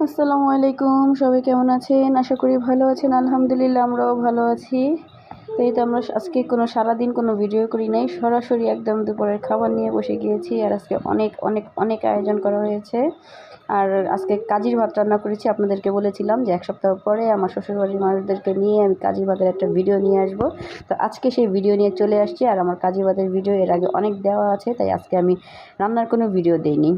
আসসালামু আলাইকুম, সবাই কেমন আছেন? আশা করি ভালো আছেন, আলহামদুলিল্লাহ আমরাও ভালো আছি। তো এই তো আমরা আজকে কোনো সারাদিন কোনো ভিডিও করি নাই, সরাসরি একদম দুপুরের খাবার নিয়ে বসে গিয়েছি আর আজকে অনেক অনেক অনেক আয়োজন করা হয়েছে। আর আজকে কাজির ভাত রান্না করেছি, আপনাদেরকে বলেছিলাম যে এক সপ্তাহ পরে আমার শ্বশুরবাড়ির মানুষদেরকে নিয়ে আমি কাজির ভাতের একটা ভিডিও নিয়ে আসব। তো আজকে সেই ভিডিও নিয়ে চলে আসছি আর আমার কাজির ভাতের ভিডিও এর আগে অনেক দেওয়া আছে, তাই আজকে আমি রান্নার কোনো ভিডিও দেইনি।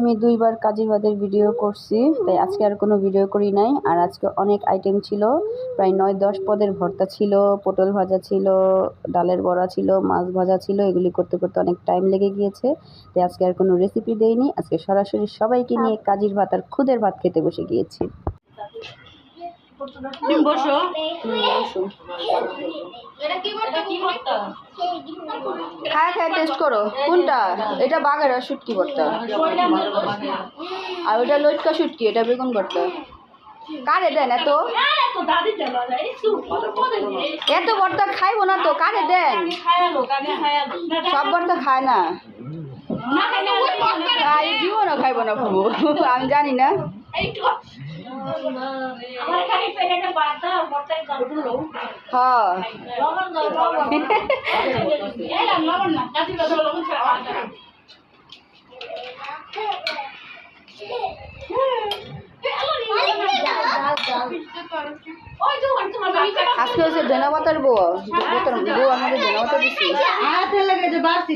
আমি দুইবার কাজির ভাতের ভিডিও করছি, তাই আজকে আর কোনো ভিডিও করি নাই। আর আজকে অনেক আইটেম ছিল, প্রায় নয় দশ পদের ভর্তা ছিল, পটল ভাজা ছিল, ডালের বড়া ছিল, মাছ ভাজা ছিল, এগুলি করতে করতে অনেক টাইম লেগে গিয়েছে, তাই আজকে আর কোনো রেসিপি দেইনি। আজকে সরাসরি সবাইকে নিয়ে কাজির ভাত আর খুদের ভাত খেতে বসে গিয়েছি। বসো। খায় খায় টেস্ট করো। কোনটা? এটা আর শুটকি ভর্তা। আর ওইটা লটকা শুটকি এটা বেগুন ভর্তা। কারে দেন এত? এত ভর্তা খাইবো না তো কারে দেন? সব ভর্তা খায় না। জীবনও খাইবো না ফুবু আমি জানি না। হ্যাঁ। আজকে হচ্ছে ধনেপাতার বউ। বোতর বউ আমাদের ধনেপাতা দিচ্ছি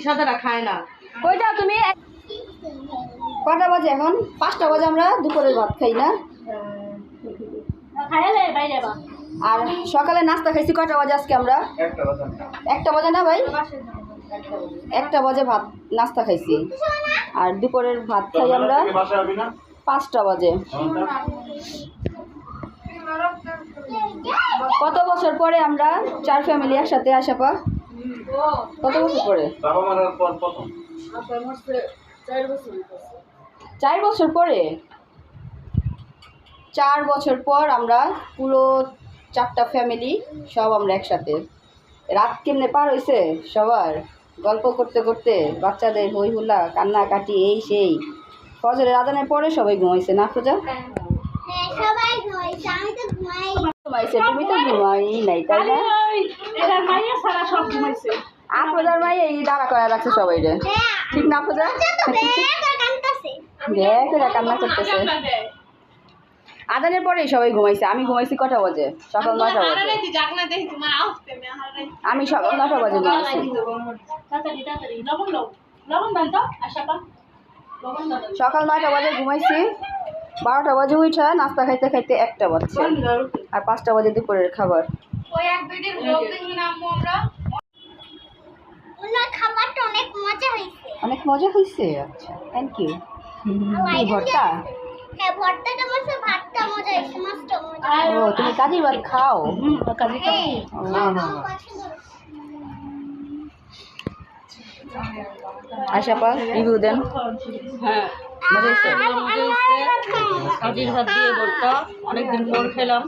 সাদাটা খায় না। কই যাও তুমি? কটা বাজে এখন? পাঁচটা বাজে আমরা দুপুরের ভাত খাই না। আর সকালে নাস্তা খাইছি কটা বাজে আজকে আমরা? একটা বাজে না। ভাই? একটা বাজে ভাত নাস্তা খাইছি। আর দুপুরের ভাত খাই আমরা। পাঁচটা বাজে। কত বছর পরে আমরা চার ফ্যামিলি একসাথে আসা পা? কত বছর পরে? বাবা মারার পর প্রথম। চার বছর পরে? চার বছর পর আমরা পুরো চারটা ফ্যামিলি সব আমরা একসাথে। রাত কেমনে পার হয়েছে সবার? গল্প করতে করতে বাচ্চাদের হই হুল্লা কান্নাকাটি এই সেই। ফজরের আদানের পরে সবাই ঘুমাইছে না প্রজা হ্যাঁ ঘুমাইছে তুমি তো ঘুমাই নাই তাই না? আফরোজার ভাই এই দাঁড়া করা রাখছে সবাই রে ঠিক না আফরোজা কান্তাছে দেখ কান্না করতেছে। আদানের পরেই সবাই ঘুমাইছে আমি ঘুমাইছি কটা বাজে? সকাল নয়টা বাজে। আমি সকাল নটা বাজে ঘুমাইছি। সকাল নয়টা বাজে ঘুমাইছি। বারোটা বাজে উঠে নাস্তা খাইতে খাইতে একটা বাজছে। আর পাঁচটা বাজে দুপুরের খাবার। ওনার খাবারটা অনেক মজা হয়েছে। অনেক মজা হয়েছে? আচ্ছা থ্যাংক ইউ কি ভর্তা? হ্যাঁ ভর্তাটা মজা ভাতটা মজা হয়েছে মাছটা মজা। ও তুমি কাজী ভাত খাও? হুম ও, আমার পছন্দ। আশাপা রিভিউ দেন। হ্যাঁ মজা হয়েছে ভাত দিয়ে ভর্তা অনেকদিন পর খেলাম।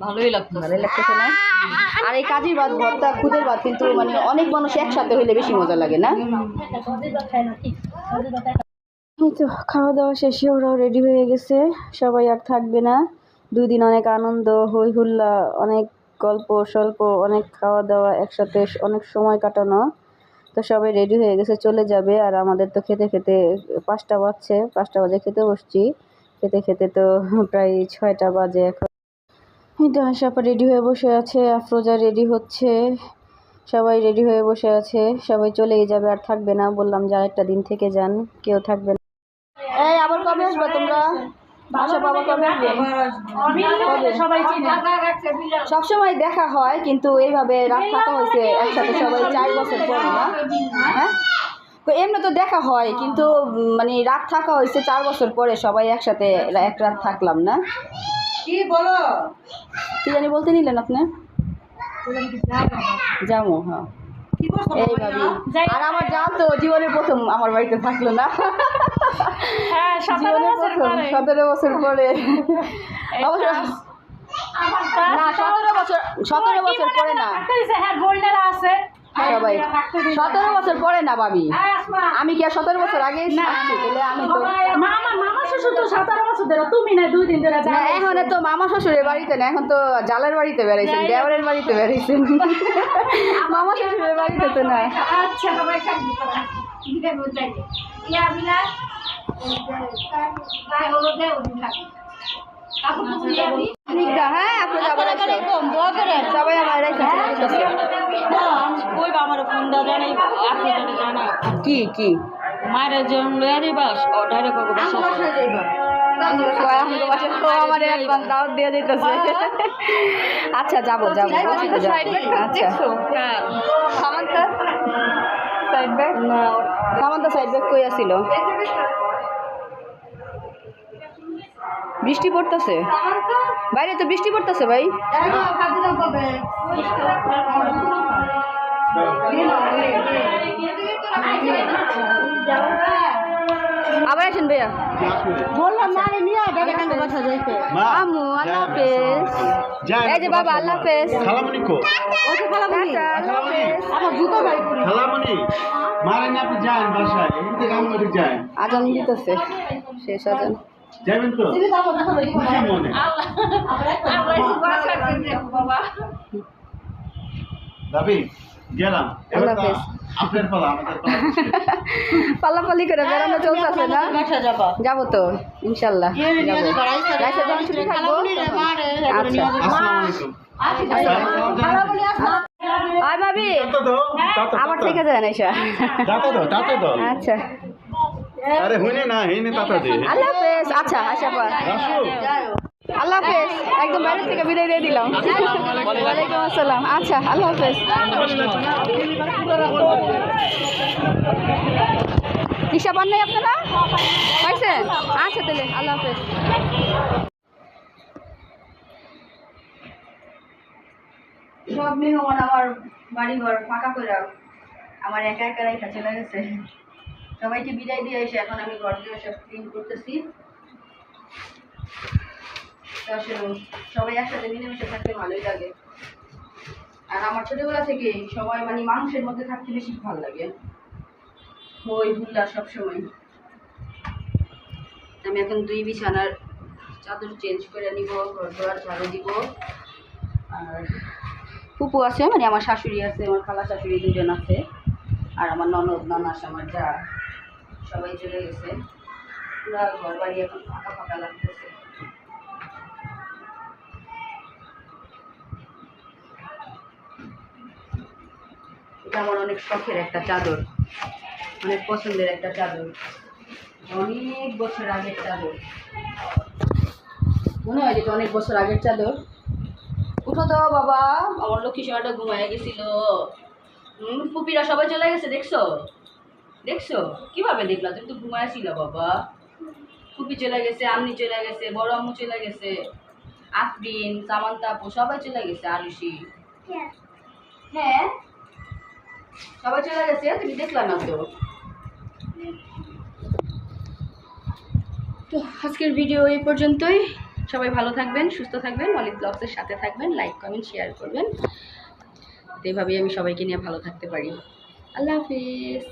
ভালোই লাগতো। ভালোই লাগতেছে না? আর এই কাজের ভাত ভর্তা খুদের ভাত কিন্তু মানে অনেক মানুষ একসাথে হইলে বেশি মজা লাগে না? তো খাওয়া দাওয়া শেষে ওরাও রেডি হয়ে গেছে। সবাই আর থাকবে না। দুই দিন অনেক আনন্দ হই হুল্লা অনেক গল্প স্বল্প অনেক খাওয়া দাওয়া একসাথে অনেক সময় কাটানো। তো সবাই রেডি হয়ে গেছে, চলে যাবে। আর আমাদের তো খেতে খেতে পাঁচটা বাজছে, পাঁচটা বাজে খেতে বসছি। খেতে খেতে তো প্রায় ছয়টা বাজে এখন। এই তো আশাপা রেডি হয়ে বসে আছে, আফরোজা রেডি হচ্ছে। সবাই রেডি হয়ে বসে আছে, সবাই চলেই যাবে, আর থাকবে না। বললাম যে আরেকটা দিন থেকে যান, কেউ থাকবে না। এই, আবার কবে আসবে তোমরা? বাবা কবে আসবে সবসময় দেখা হয় কিন্তু এইভাবে রাত থাকা হয়েছে একসাথে সবাই চার বছর পরে না? হ্যাঁ এমনি তো দেখা হয় কিন্তু মানে রাত থাকা হয়েছে চার বছর পরে সবাই একসাথে এক রাত থাকলাম না। কি বলো? কি জানি বলতে নিলেন আপনি? যাব হ্যাঁ। আর আমার তো জীবনের প্রথম আমার বাড়িতে থাকল না। জীবনের প্রথম সতেরো বছর পরে। অবশ্য না সতেরো বছর সতেরো বছর পরে না। সবাই। সতেরো বছর পরে না ভাবি। আমি কি আর সতেরো বছর আগে আসছি আমি তো মামা মামা শ্বশুর তো সতেরো বছর ধরে তুমি না দুই দিন ধরে না এখন তো মামা শ্বশুরের বাড়িতে না এখন তো জালের বাড়িতে বেড়াইছেন দেওয়ারের বাড়িতে বেড়াইছেন। মামা শ্বশুরের বাড়িতে তো না। আচ্ছা সবাই স্নিগ্ধা, হ্যাঁ আপনি যাবার সবাই আমার আমার ফোন আপনি জানে জানা কি কি? মায়ের অর্ডারে আচ্ছা যাব যাব। আচ্ছা। Side bag Samantha? Side bag কই আসিল বৃষ্টি পড়তেছে? বাইরে তো বৃষ্টি পড়তেছে ভাই। ভাইয়া। বললাম না রে নিয়ে দাদা কাছে বসা যাইতে আমু আল্লাহ হাফেজ। এই যে বাবা আল্লাহ হাফেজ। খালামণি কো। টাটা, আল্লাহ হাফেজ। আমার জুতো ভাই খালামণি মারেন আপনি যান বাসায়। এখান থেকে আমি ওদিক আজান দিতেছে। শেষ আজান। যাবেন তো? খুশি মনে। ভাবি গেলাম এবার আল্লাহ আপনার পালা আমাদের পাল্লাপাল্লি করে বেড়ানো চলতেছে না? যাব তো ইনশাল্লাহ। যখন ছুটি থাকব। আয় ভাবি দাঁতা আবার থেকে যায় না এসা। দাঁতা দাও দাঁতা দাও। আচ্ছা। আরে হুইনে না হেনে দাঁতা দে। আল্লাহ হাফেজ। আচ্ছা আশা পর। আল্লাহ হাফেজ। একদম বাইরে থেকে বিদায় দিয়ে দিলাম। ওয়ালাইকুম আসসালাম। আচ্ছা আল্লাহ হাফেজ। পান নাই আপনারা? পাইছেন আচ্ছা তাহলে আল্লাহ হাফেজ। সব মেহমান আমার বাড়ি ঘর ফাঁকা করে আমার একা একা রেখা চলে গেছে সবাইকে বিদায় দিয়ে এসে এখন আমি ঘর দিয়ে সব ক্লিন করতেছি। সবাই একসাথে মিলেমিশে থাকতে ভালোই লাগে। আর আমার ছোটবেলা থেকে সবাই মানে মানুষের মধ্যে থাকতে বেশি ভালো লাগে। হই হুল্লা সবসময়। আমি এখন দুই বিছানার চাদর চেঞ্জ করে নিব, ঘর দোয়ার ঝাড়ু দিব। আর ফুপু আছে মানে আমার শাশুড়ি আছে, আমার খালা শাশুড়ি দুজন আছে। আর আমার ননদ, ননাস, আমার যা, সবাই চলে গেছে। পুরা ঘর বাড়ি এখন ফাঁকা ফাঁকা লাগতেছে। এটা আমার অনেক শখের একটা চাদর। অনেক পছন্দের একটা চাদর। অনেক বছর আগের চাদর। মনে হয় যেটা অনেক বছর আগের চাদর। উঠো তো বাবা আমার লক্ষ্মী সোনাটা ঘুমায় গেছিল। পুপিরা সবাই চলে গেছে দেখছ? দেখছ? কীভাবে দেখলা? তুমি তো ঘুমাইছিল বাবা। পুপি চলে গেছে আমনি চলে গেছে বড় আম্মু চলে গেছে আফরিন সামান্তা আপু সবাই চলে গেছে আরুষি হ্যাঁ? সবাই চলে গেছে, তুমি দেখলাম না তো? তো আজকের ভিডিও এই পর্যন্তই। সবাই ভালো থাকবেন, সুস্থ থাকবেন মলিক ব্লগসের সাথে থাকবেন লাইক কমেন্ট শেয়ার করবেন। এইভাবেই আমি সবাইকে নিয়ে ভালো থাকতে পারি। আল্লাহ হাফিজ।